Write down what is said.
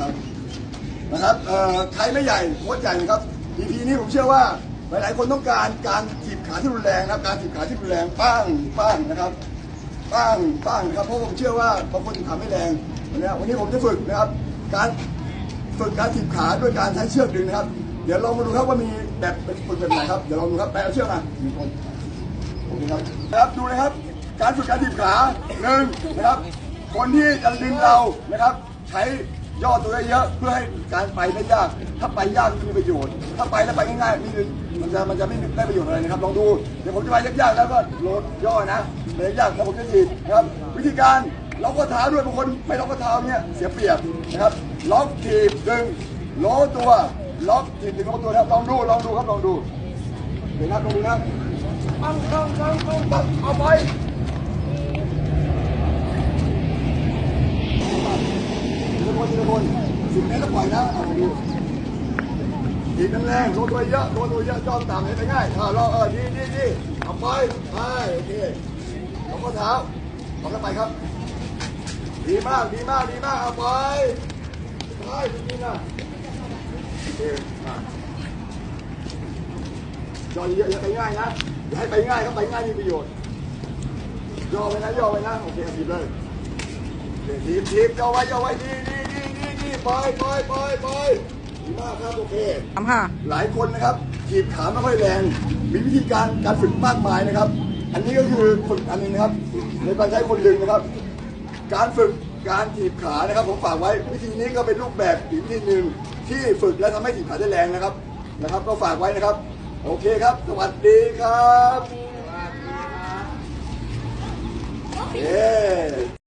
อ่อใครไม่ใหญ่โค้ชใหญ่นะครับ EP นี้ผมเชื่อว่าหลายๆคนต้องการการถีบขาที่รุนแรงนะครับ การถีบขาที่รุนแรงป้างป้างนะครับป้างป้างนะครับเพราะผมเชื่อว่าบางคนถีบขาไม่แรงวันนี้วันนี้ผมจะฝึกนะครับ การฝึกการถีบขาด้วยการใช้เชือกดึงนะครับ เดี๋ยวลองมาดูครับว่ามีแบบเป็นฝึกแบบไหนครับเดี๋ยวลองดูครับไปเอาเชือกมาหนึ่งคนโอเคครับนะครับดูนะครับ การฝึกการถีบขาหนึ่งนะครับ คนที่จะดึงเรานะครับ ใช้ ย่อตัวได้เยอะเพื่อให้การไปได้ยาก ถ้าไปยากมีประโยชน์ ถ้าไปแล้วไปง่ายๆมีมันจะมันจะไม่ได้ประโยชน์อะไรนะครับลองดูเดี๋ยวผมจะไปยากๆแล้วก็โหลดย่อนะไปยากแล้วผมจะถีบนะครับ วิธีการล็อกข้อเท้าด้วยบางคนไม่ล็อกข้อเท้าเนี่ยเสียเปรียบนะครับล็อกถีบดึงโล้ตัวล็อกถีบดึงโล้ตัวนะครับลองดูลองดูครับลองดูเห็นครับลองดูนะปังปังปังปังปังเอาไป ทีละคนทีละคนสิบเมตรก็ปล่อยนะเอาดูดีแรงโดนตัวเยอะโดนตัวเยอะจ้องต่ำให้ไปง่ายเรอเออดีดีดีเอาไปไปโอเคเอาข้อเท้าเอาเข้าไปครับ ดีมากดีมากดีมากเอาไปไปจริงๆนะโอเคย่อเยอะอย่าไปง่ายนะอย่าให้ไปง่ายครับไปง่ายมีประโยชน์ย่อไปนะย่อไปนะโอเคดีเลยทีมทีมย่อไว้ย่อไว้ดีดี ดีดีดีไปไปไปไปดีมากครับโอเค ทำค่ะ หลายคนนะครับถีบขาไม่ค่อยแรง มีวิธีการการฝึกมากมายนะครับ อันนี้ก็คือฝึกอันหนึงนะครับ ในการใช้คนดึงนะครับ การฝึกการถีบขานะครับ ผมฝากไว้วิธีนี้ก็เป็นรูปแบบอีกวิธีหนึ่งที่ฝึกและทำให้ถีบขาได้แรงนะครับนะครับ ก็ฝากไว้นะครับ โอเคครับ สวัสดีครับ